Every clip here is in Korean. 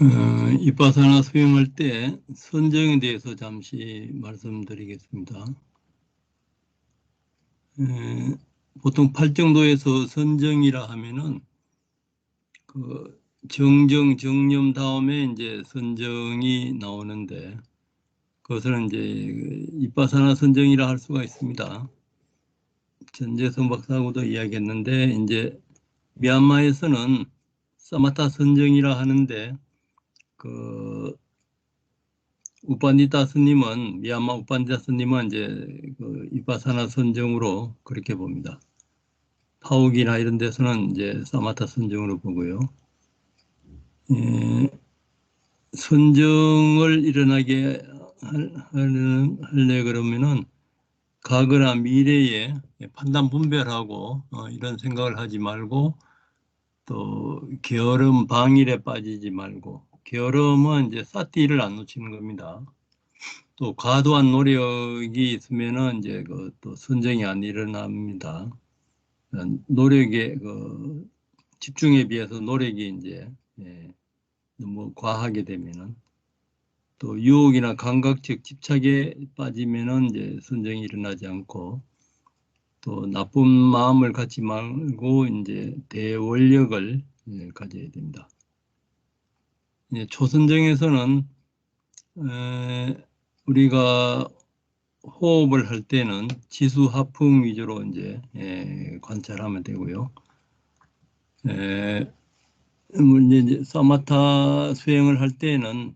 어, 이빠사나 수행할 때 선정에 대해서 잠시 말씀드리겠습니다. 에, 보통 팔정도에서 선정이라 하면은 그 정정 정념 다음에 이제 선정이 나오는데 그것을 이제 그 이빠사나 선정이라 할 수가 있습니다. 전재성 박사하고도 이야기했는데 이제 미얀마에서는 사마타 선정이라 하는데 그 우파니타 스님은 미얀마 우파니타 스님은 이제 그 이파사나 선정으로 그렇게 봅니다. 파옥이나 이런 데서는 이제 사마타 선정으로 보고요. 예, 선정을 일어나게 할래 그러면은 과거나 미래에 판단 분별하고 어, 이런 생각을 하지 말고 또 게으름 방일에 빠지지 말고 게으름은 이제 사띠를 안 놓치는 겁니다. 또 과도한 노력이 있으면은 이제 그 또 선정이 안 일어납니다. 노력의 그 집중에 비해서 노력이 이제 예, 너무 과하게 되면은 또 유혹이나 감각적 집착에 빠지면은 이제 선정이 일어나지 않고 또 나쁜 마음을 갖지 말고 이제 대원력을 예, 가져야 됩니다. 예, 초선정에서는 에, 우리가 호흡을 할 때는 지수 하풍 위주로 이제 예, 관찰하면 되고요. 에, 뭐 이제 사마타 수행을 할 때는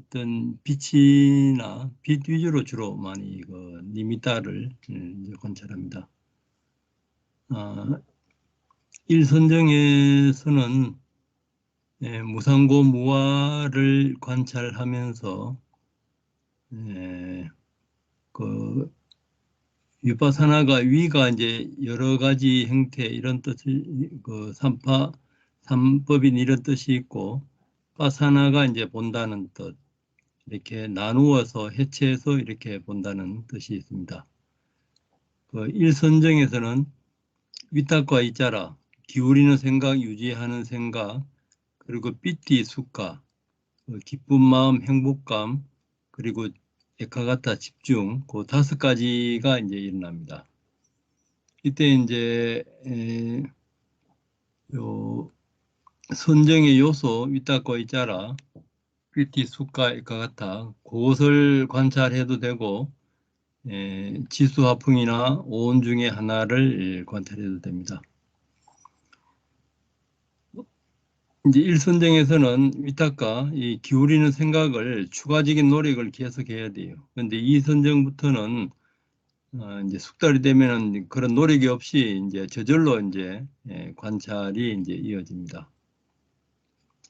어떤 빛이나 빛 위주로 주로 많이 그 니미타를 음, 이제 관찰합니다. 아, 일선정에서는 예, 무상고 무아를 관찰하면서 예, 그 위파사나가 위가 이제 여러 가지 형태 이런 뜻이 그 삼파 삼법인 이런 뜻이 있고 파사나가 이제 본다는 뜻 이렇게 나누어서 해체해서 이렇게 본다는 뜻이 있습니다. 그 일선정에서는 위탁과 이자라 기울이는 생각 유지하는 생각 그리고 삐띠 숙가 그 기쁜 마음 행복감 그리고 에카가타 집중 그 다섯 가지가 이제 일어납니다. 이때 이제 에, 요 선정의 요소 위탁과 이자라 삐띠 숙가 에카가타 그것을 관찰해도 되고 에, 지수 화풍이나 오온 중에 하나를 관찰해도 됩니다. 이제 일선정에서는 위탁과 이 기울이는 생각을 추가적인 노력을 계속해야 돼요. 그런데 이선정부터는 어, 이제 숙달이 되면은 그런 노력이 없이 이제 저절로 이제 예, 관찰이 이제 이어집니다.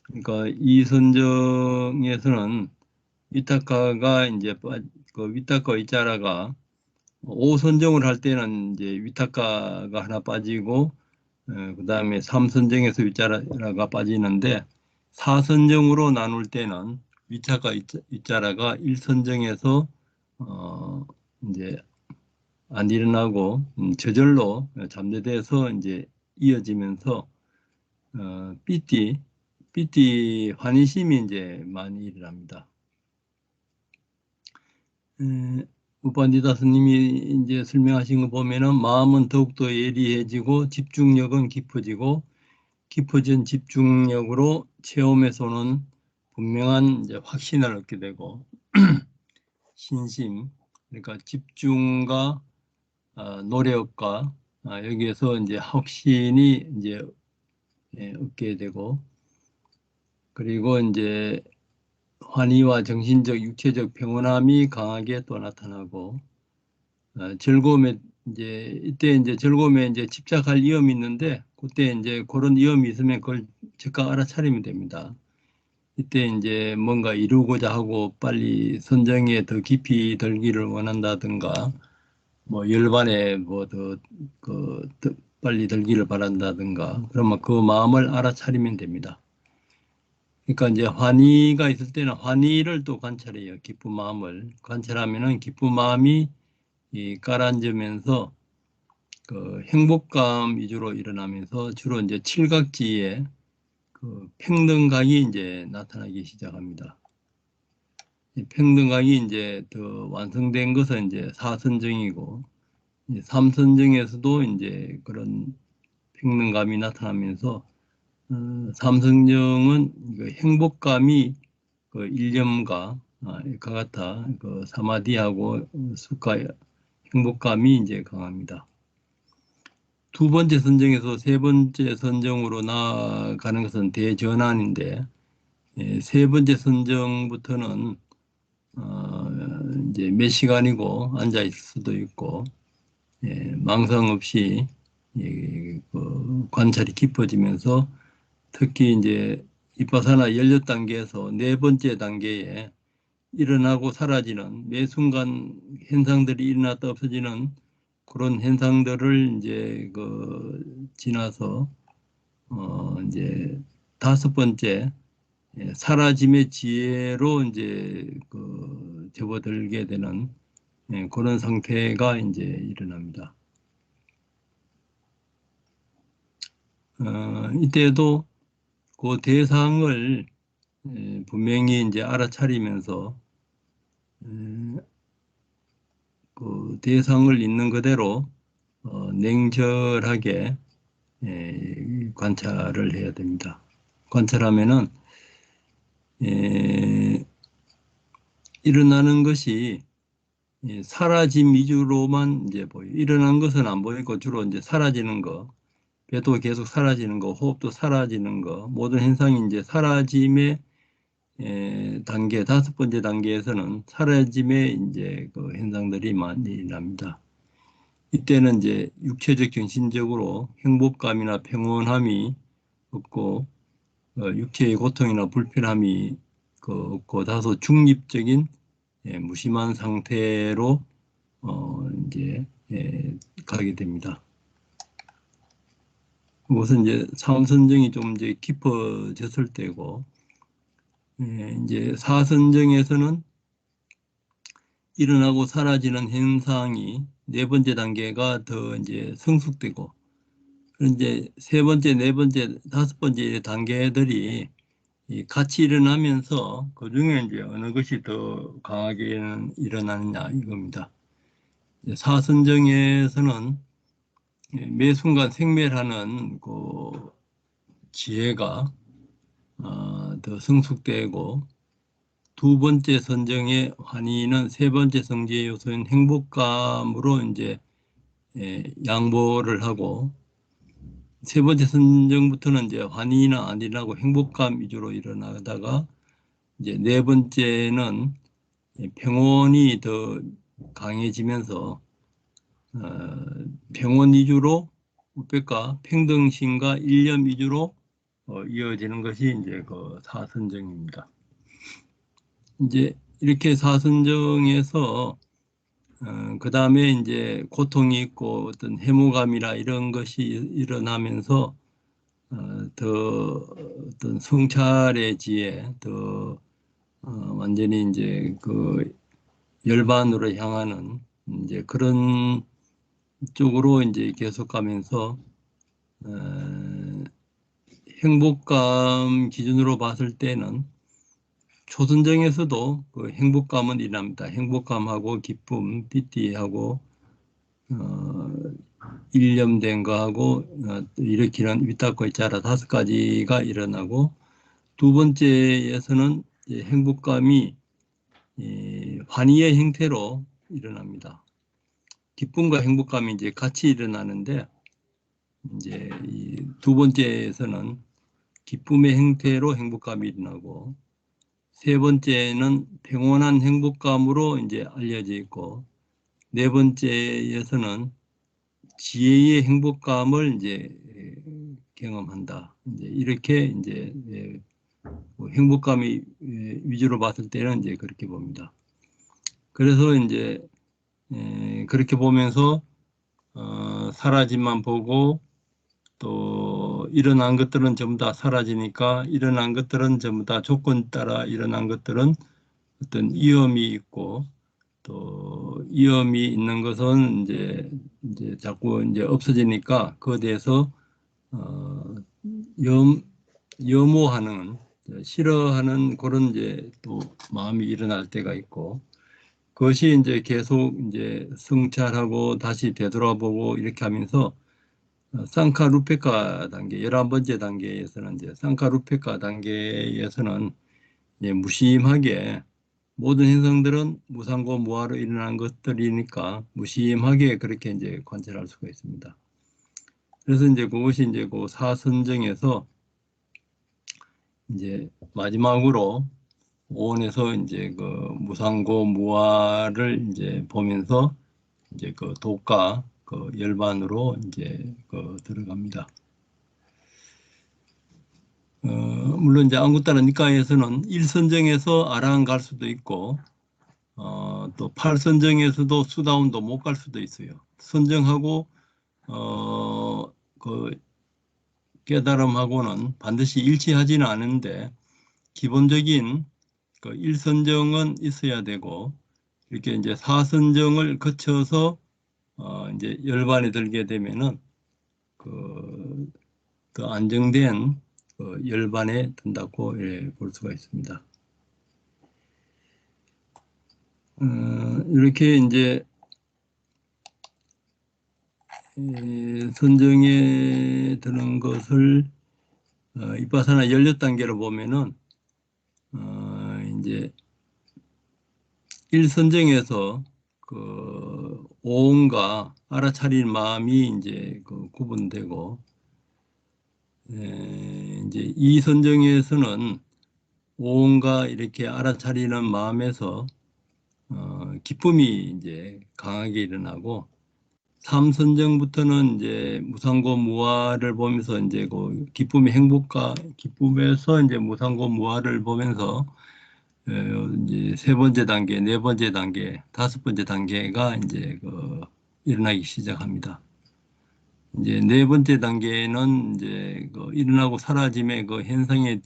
그러니까 이 선정에서는 위탁가가 이제 빠- 그 위탁가 이자라가 오선정을 할 때는 이제 위탁가가 하나 빠지고 그 다음에 삼선정에서 위자라가 빠지는데 사선정으로 나눌 때는 위자가 위자라가 일선정에서 어 이제 안 일어나고 음, 저절로 잠재돼서 이제 이어지면서 어 삐띠 삐띠 환희심이 이제 많이 일어납니다. 에, 우반디다 스님이 이제 설명하신 거 보면은 마음은 더욱더 예리해지고 집중력은 깊어지고 깊어진 집중력으로 체험에서는 분명한 이제 확신을 얻게 되고 신심 그러니까 집중과 아, 노력과 아, 여기에서 이제 확신이 이제 예, 얻게 되고 그리고 이제 환희와 정신적, 육체적 평온함이 강하게 또 나타나고 어, 즐거움에 이제 이때 이제 즐거움에 이제 집착할 위험이 있는데 그때 이제 그런 위험이 있으면 그걸 즉각 알아차리면 됩니다. 이때 이제 뭔가 이루고자 하고 빨리 선정에 더 깊이 들기를 원한다든가 뭐 열반에 뭐더그 빨리 들기를 바란다든가 그러면 그 마음을 알아차리면 됩니다. 그러니까 이제 환희가 있을 때는 환희를 또 관찰해요. 기쁜 마음을 관찰하면은 기쁜 마음이 이 가라앉으면서 그 행복감 위주로 일어나면서 주로 이제 칠각지에 그 평등각이 이제 나타나기 시작합니다. 이 평등각이 이제 더 완성된 것은 이제 사선정이고 이제 삼선정에서도 이제 그런 평등감이 나타나면서 어, 삼성정은 그 행복감이 그 일념과 아, 과 같아 그 사마디하고 수가 행복감이 이제 강합니다. 두 번째 선정에서 세 번째 선정으로 나아가는 것은 대전환인데 예, 세 번째 선정부터는 어, 이제 몇 시간이고 앉아 있을 수도 있고 예, 망상 없이 예, 그 관찰이 깊어지면서 특히 이제 이파사나 연료 단계에서 네 번째 단계에 일어나고 사라지는 매 순간 현상들이 일어났다 없어지는 그런 현상들을 이제 그 지나서 어 이제 다섯 번째 예, 사라짐의 지혜로 이제 그 접어들게 되는 예, 그런 상태가 이제 일어납니다. 어, 이때도 그 대상을 예, 분명히 이제 알아차리면서 에, 그 대상을 있는 그대로 어, 냉철하게 에, 관찰을 해야 됩니다. 관찰하면은 에, 일어나는 것이 예, 사라짐 위주로만 이제 보여. 일어난 것은 안 보이고 주로 이제 사라지는 거, 배도 계속 사라지는 거, 호흡도 사라지는 거, 모든 현상이 이제 사라짐의 에, 단계 다섯 번째 단계에서는 사라짐의 이제 그 현상들이 많이 납니다. 이때는 이제 육체적 정신적으로 행복감이나 평온함이 없고 어, 육체의 고통이나 불편함이 그 없고 다소 중립적인 예, 무심한 상태로 어, 이제 예, 가게 됩니다. 그것은 이제 삼선정이 좀 이제 깊어졌을 때고 예, 이제 사선정에서는 일어나고 사라지는 현상이 네 번째 단계가 더 이제 성숙되고 이제 세 번째, 네 번째, 다섯 번째 단계들이 이 같이 일어나면서 그 중에 이제 어느 것이 더 강하게 일어나느냐 이겁니다. 사선정에서는 매 순간 생멸하는 그 지혜가 어, 더 성숙되고 두 번째 선정의 환희는 세 번째 성지의 요소인 행복감으로 이제 예, 양보를 하고 세 번째 선정부터는 이제 환희나 아니라고 행복감 위주로 일어나다가 이제 네 번째는 평온이 더 강해지면서 어, 평온 위주로 우백과 평등심과 일념 위주로 어, 이어지는 것이 이제 그 사선정입니다. 이제 이렇게 사선정에서 어, 그 다음에 이제 고통이 있고 어떤 해모감이나 이런 것이 일어나면서 어, 더 어떤 성찰의 지혜, 더 어, 완전히 이제 그 열반으로 향하는 이제 그런 쪽으로 이제 계속 가면서 어, 행복감 기준으로 봤을 때는 초선정에서도 그 행복감은 일어납니다. 행복감하고 기쁨, 삐띠하고 어, 일념된 거하고 어, 일으키는 위탁과 있자라 다섯 가지가 일어나고 두 번째에서는 행복감이 이, 환희의 형태로 일어납니다. 기쁨과 행복감이 이제 같이 일어나는데 이제 두 번째에서는 기쁨의 형태로 행복감이 일어나고 세 번째는 평온한 행복감으로 이제 알려져 있고 네 번째에서는 지혜의 행복감을 이제 경험한다. 이제 이렇게 이제 뭐 행복감이 위주로 봤을 때는 이제 그렇게 봅니다. 그래서 이제 그렇게 보면서 어, 사라짐만 보고 또 일어난 것들은 전부 다 사라지니까 일어난 것들은 전부 다 조건 따라 일어난 것들은 어떤 위험이 있고 또 위험이 있는 것은 이제 이제 자꾸 이제 없어지니까 그에 대해서 어, 염 염호하는 싫어하는 그런 이제 또 마음이 일어날 때가 있고 그것이 이제 계속 이제 성찰하고 다시 되돌아보고 이렇게 하면서 어, 쌍카루페카 단계 11번째 단계에서는 이제 쌍카루페카 단계에서는 이제 무심하게 모든 행성들은 무상고 무화로 일어난 것들이니까 무심하게 그렇게 이제 관찰할 수가 있습니다. 그래서 이제 그것이 이제 그 사선정에서 이제 마지막으로 오온에서 이제 그 무상고 무화를 이제 보면서 이제 그 독가 그 열반으로 이제 그 들어갑니다. 어, 물론 이제 안구따라 니까에서는 1선정에서 아라한 갈 수도 있고 어, 또 8선정에서도 수다운도 못 갈 수도 있어요. 선정하고 어, 그 깨달음하고는 반드시 일치하지는 않은데 기본적인 그 1선정은 있어야 되고 이렇게 이제 4선정을 거쳐서 어, 이제 열반에 들게 되면은 그, 그 안정된 그 열반에 든다고 예, 볼 수가 있습니다. 어, 이렇게 이제 에, 선정에 드는 것을 어, 이빠사나 16단계로 보면은 어, 이제 1선정에서 그 오온과 알아차릴 마음이 이제 그 구분되고 에, 이제 이 선정에서는 오온과 이렇게 알아차리는 마음에서 어, 기쁨이 이제 강하게 일어나고 삼선정부터는 이제 무상고 무화를 보면서 이제 그 기쁨의 행복과 기쁨에서 이제 무상고 무화를 보면서 어, 이제 세 번째 단계, 네 번째 단계, 다섯 번째 단계가 이제 그 일어나기 시작합니다. 이제 네 번째 단계는 이제 그 일어나고 사라짐의 그 현상의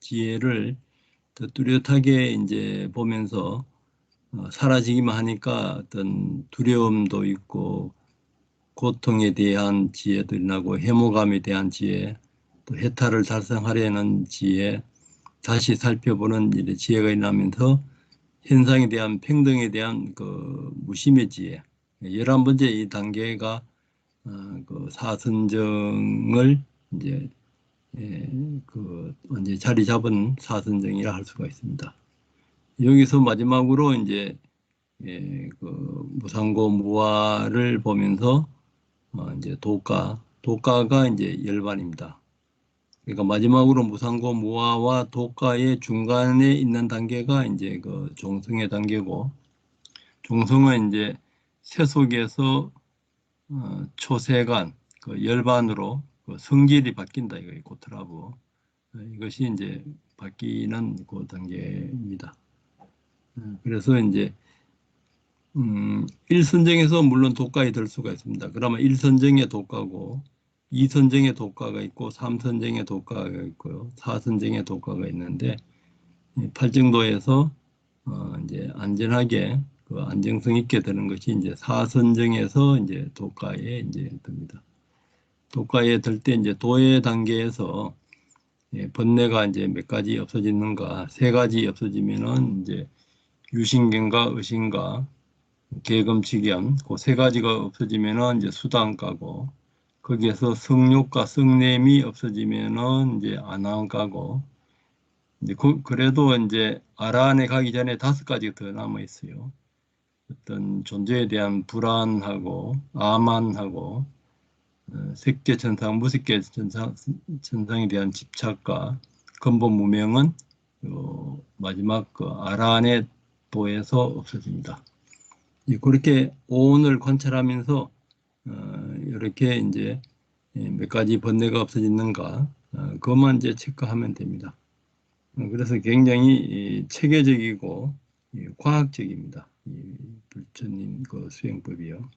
지혜를 더 뚜렷하게 이제 보면서 어, 사라지기만 하니까 어떤 두려움도 있고 고통에 대한 지혜도 일어나고 해모감에 대한 지혜, 또 해탈을 달성하려는 지혜, 다시 살펴보는 이런 지혜가 일어나면서 현상에 대한 평등에 대한 그 무심의 지혜, 열한 번째 이 단계가 어, 그 사선정을 이제 예, 그 언제 자리 잡은 사선정이라 할 수가 있습니다. 여기서 마지막으로 이제 예, 그 무상고 무화를 보면서 어, 이제 도가 도가가 이제 열반입니다. 그러니까 마지막으로 무상고 무화와 도가의 중간에 있는 단계가 이제 그 종성의 단계고 종성은 이제 세속에서 어, 초세간 그 열반으로 그 성질이 바뀐다 이거 고트라브 어, 이것이 이제 바뀌는 그 단계입니다. 음, 그래서 이제 음, 1선정에서 물론 독가에 들 수가 있습니다. 그러면 1선정의 독가고 2선정의 독가가 있고 3선정의 독가가 있고요. 4선정의 독가가 있는데 이 팔정도에서 어, 이제 안전하게 그 안정성 있게 되는 것이 이제 4선정에서 이제 독가에 이제 듭니다. 독가에 들 때 이제 도의 단계에서 예, 번뇌가 이제 몇 가지 없어지는가 세 가지 없어지면은 이제 유신경과 의신과 계금치견 그 세 가지가 없어지면은 이제 수단가고 거기에서 성욕과 성냄이 없어지면은 이제 안한가고 이제 그, 그래도 이제 아라한에 가기 전에 다섯 가지가 더 남아 있어요. 어떤 존재에 대한 불안하고 아만하고 어, 색계 천상, 무색계 천상, 천상에 대한 집착과 근본 무명은 어, 마지막 그 아라한의 도에서 없어집니다. 예, 그렇게 오온을 관찰하면서 어, 이렇게 이제 예, 몇 가지 번뇌가 없어지는가 어, 그것만 이제 체크하면 됩니다. 어, 그래서 굉장히 이, 체계적이고 이, 과학적입니다. 이 불처님 그 수행법이요.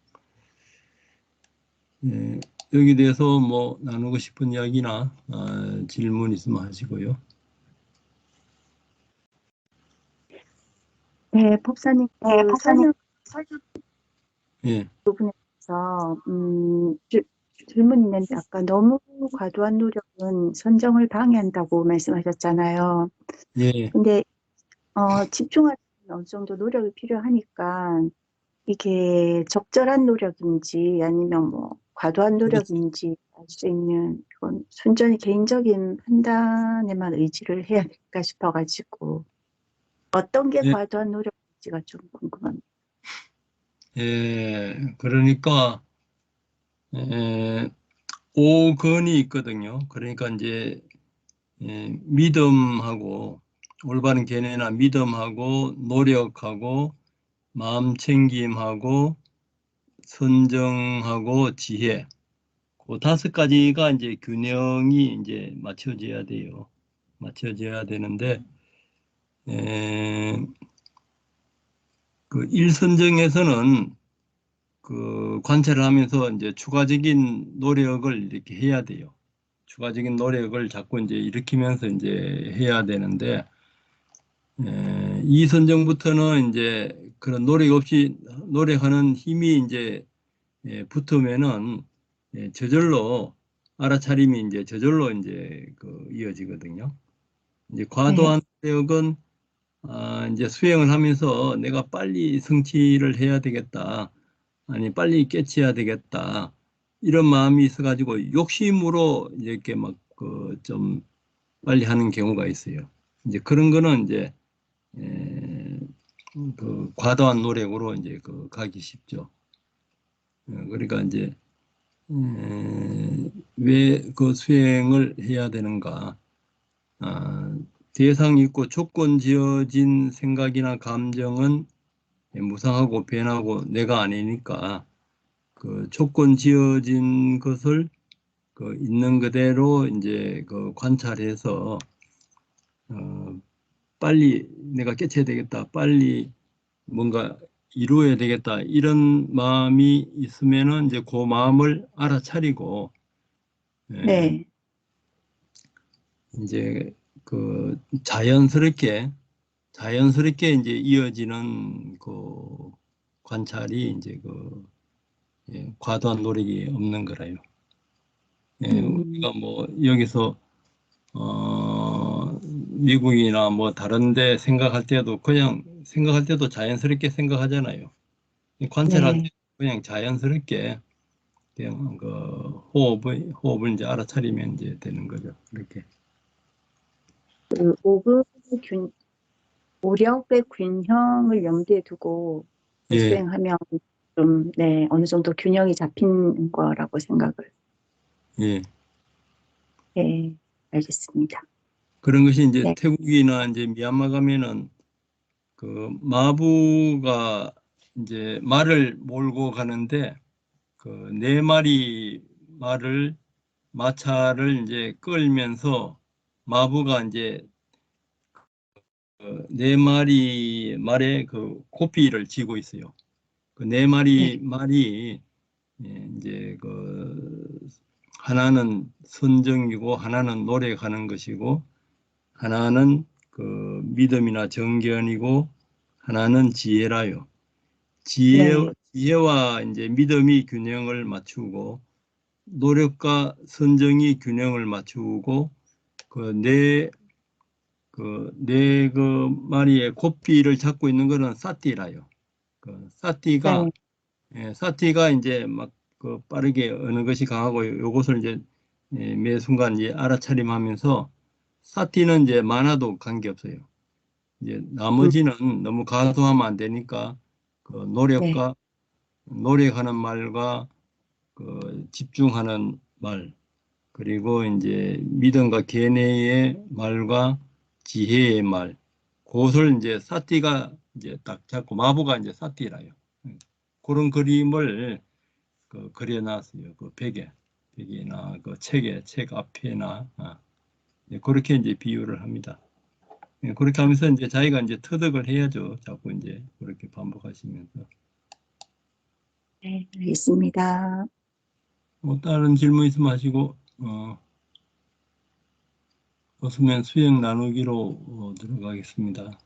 예, 여기 대해서 뭐 나누고 싶은 이야기나 아, 질문 있으면 하시고요. 네, 법사님, 네, 그 법사님. 설교, 설교 예, 부분에 서 음, 주- 주- 질문 있는데 아까 너무 과도한 노력은 선정을 방해한다고 말씀하셨잖아요. 예, 근데 어, 집중하는 어느 정도 노력이 필요하니까 이게 적절한 노력인지 아니면 뭐 과도한 노력인지 알 수 있는 그건 순전히 개인적인 판단에만 의지를 해야 될까 싶어가지고 어떤 게 예. 과도한 노력인지가 좀 궁금합니다. 예, 그러니까 에, 오건이 있거든요. 그러니까 이제 예, 믿음하고 올바른 견해나 믿음하고 노력하고 마음 챙김하고 선정하고 지혜 그 다섯 가지가 이제 균형이 이제 맞춰져야 돼요. 맞춰져야 되는데 에, 그 일선정에서는 그 관찰을 하면서 이제 추가적인 노력을 이렇게 해야 돼요. 추가적인 노력을 자꾸 이제 일으키면서 이제 해야 되는데 에, 이 선정부터는 이제 그런 노력 없이 노력하는 힘이 이제 예, 붙으면은 예, 저절로 알아차림이 이제 저절로 이제 그 이어지거든요. 이제 과도한 노력은 아, 이제 수행을 하면서 내가 빨리 성취를 해야 되겠다. 아니, 빨리 깨치해야 되겠다. 이런 마음이 있어가지고 욕심으로 이렇게 막 그 좀 빨리 하는 경우가 있어요. 이제 그런 거는 이제 에, 그 과도한 노력으로 이제 그 가기 쉽죠. 어, 그러니까 이제 왜 그 수행을 해야 되는가? 아, 대상이 있고 조건 지어진 생각이나 감정은 무상하고 변하고 내가 아니니까 그 조건 지어진 것을 그 있는 그대로 이제 그 관찰해서 어 빨리 내가 깨쳐야 되겠다 빨리 뭔가 이루어야 되겠다 이런 마음이 있으면은 이제 그 마음을 알아차리고 예, 네, 이제 그 자연스럽게 자연스럽게 이제 이어지는 그 관찰이 이제 그 예, 과도한 노력이 없는 거라요. 예, 음. 우리가 뭐 여기서 어, 미국이나 뭐 다른데 생각할 때도 그냥 생각할 때도 자연스럽게 생각하잖아요. 이 관찰할 네. 때 그냥 자연스럽게 그냥 그 호흡을 호흡을 이제 알아차리면 이제 되는 거죠. 이렇게. 그 오급의 균, 오력의 균형을 염두에 두고 예. 수행하면 좀, 네, 어느 정도 균형이 잡힌 거라고 생각을, 예. 네, 알겠습니다. 그런 것이 이제 네. 태국이나 이제 미얀마 가면은 그 마부가 이제 말을 몰고 가는데 그 네 마리 말을 마차를 이제 끌면서 마부가 이제 그네 마리 말에 그 고삐를 쥐고 있어요. 그 네 마리 말이 예, 이제 그 하나는 선정이고 하나는 노력하는 것이고 하나는 그 믿음이나 정견이고 하나는 지혜라요. 지혜 네. 지혜와 이제 믿음이 균형을 맞추고 노력과 선정이 균형을 맞추고 그네 그 네 그 마리의 고삐를 잡고 있는 거는 사띠라요. 그 사띠가 네. 예, 사티가 이제 막 그 빠르게 어느 것이 강하고 요것을 이제 예, 매 순간 이제 알아차림하면서 사티는 이제 많아도 관계없어요. 이제 나머지는 너무 과도하면 안 되니까 그 노력과 노력하는 말과 그 집중하는 말 그리고 이제 믿음과 견해의 말과 지혜의 말 그것을 이제 사티가 이제 딱 잡고 마부가 이제 사티라요. 그런 그림을 그 그려놨어요. 그 벽에, 벽이나 그 책에, 책 앞에나 아, 예, 그렇게 이제 비유를 합니다. 예, 그렇게 하면서 이제 자기가 이제 터득을 해야죠. 자꾸 이제 그렇게 반복하시면서. 네, 알겠습니다. 뭐 다른 질문 있으면 하시고 어, 없으면 수행 나누기로 어, 들어가겠습니다.